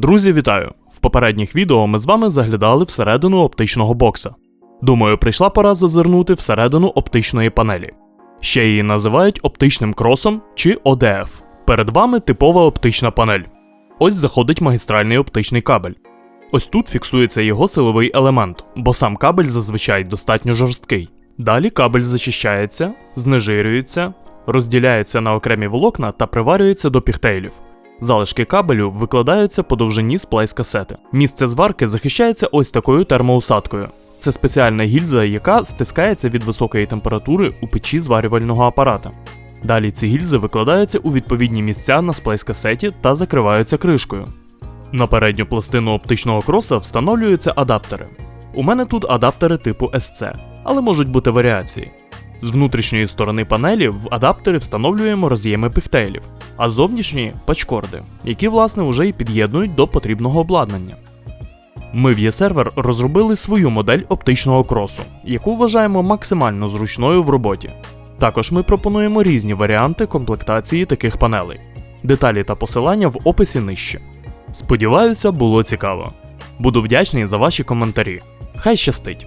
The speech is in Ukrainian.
Друзі, вітаю! В попередніх відео ми з вами заглядали всередину оптичного бокса. Думаю, прийшла пора зазирнути всередину оптичної панелі. Ще її називають оптичним кросом чи ODF. Перед вами типова оптична панель. Ось заходить магістральний оптичний кабель. Ось тут фіксується його силовий елемент, бо сам кабель зазвичай достатньо жорсткий. Далі кабель зачищається, знежирюється, розділяється на окремі волокна та приварюється до піхтейлів. Залишки кабелю викладаються по довжині сплайс касети. Місце зварки захищається ось такою термоусадкою. Це спеціальна гільза, яка стискається від високої температури у печі зварювального апарата. Далі ці гільзи викладаються у відповідні місця на сплайс касеті та закриваються кришкою. На передню пластину оптичного кроса встановлюються адаптери. У мене тут адаптери типу SC, але можуть бути варіації. З внутрішньої сторони панелі в адаптери встановлюємо роз'єми пихтейлів, а з зовнішньої пачкорди, які власне вже і під'єднують до потрібного обладнання. Ми в eServer розробили свою модель оптичного кросу, яку вважаємо максимально зручною в роботі. Також ми пропонуємо різні варіанти комплектації таких панелей. Деталі та посилання в описі нижче. Сподіваюся, було цікаво. Буду вдячний за ваші коментарі. Хай щастить!